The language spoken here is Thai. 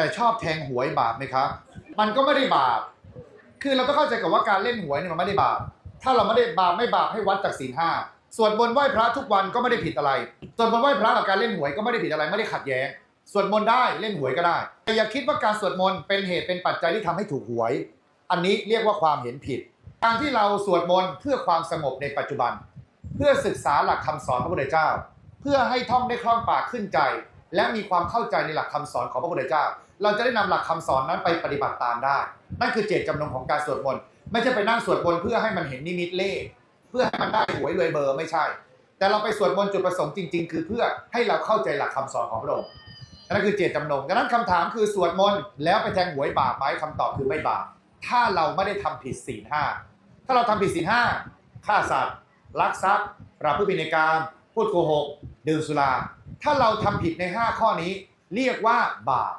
แต่ชอบแทงหวยบาปไหมครับ มันก็ไม่ได้บาป คือเราต้องเข้าใจกับว่าการเล่นหวยเนี่ยมันไม่ได้บาป ถ้าเราไม่ได้บาปไม่บาปให้วัดจากศีลห้าส่วนบนต์ไหว้พระทุกวันก็ไม่ได้ผิดอะไรส่วนบนต์ไหว้พระกับการเล่นหวยก็ไม่ได้ผิดอะไรไม่ได้ขัดแย้งสวดมนต์ได้เล่นหวยก็ได้ แต่อย่าคิดว่าการสวดมนต์เป็นเหตุเป็นปัจจัยที่ทำให้ถูกหวย อันนี้เรียกว่าความเห็นผิด การที่เราสวดมนต์เพื่อความสงบในปัจจุบัน เพื่อศึกษาหลักคำสอนพระพุทธเจ้า เพื่อให้ท่องได้คล่องปากขึ้นใจ และมีความเข้าใจในหลักคำสอนของพระพุทธเจ้า เราจะได้นำหลักคำสอนนั้นไปปฏิบัติตามได้ นั่นคือเจตจำนงของการสวดมนต์ไม่ใช่ไปนั่งสวดมนต์เพื่อให้มันเห็นนิมิตเลข เพื่อให้มันได้หวยรวยเบอร์ไม่ใช่ แต่เราไปสวดมนต์จุดประสงค์จริง ๆ คือเพื่อให้เราเข้าใจหลักคำสอนของพระองค์นั่นคือเจตจำนงดังนั้นคำถามคือสวดมนต์แล้วไปแทงหวยบาปไหมคำตอบคือไม่บาปถ้าเราไม่ได้ทำผิดศีลห้าถ้าเราทำผิดศีลห้าฆ่าสัตว์ลักทรัพย์ปราบผู้ผิดในกามพูดโกหกดื่มสุรา ถ้าเราทำผิดใน 5 ข้อนี้ เรียกว่าบาป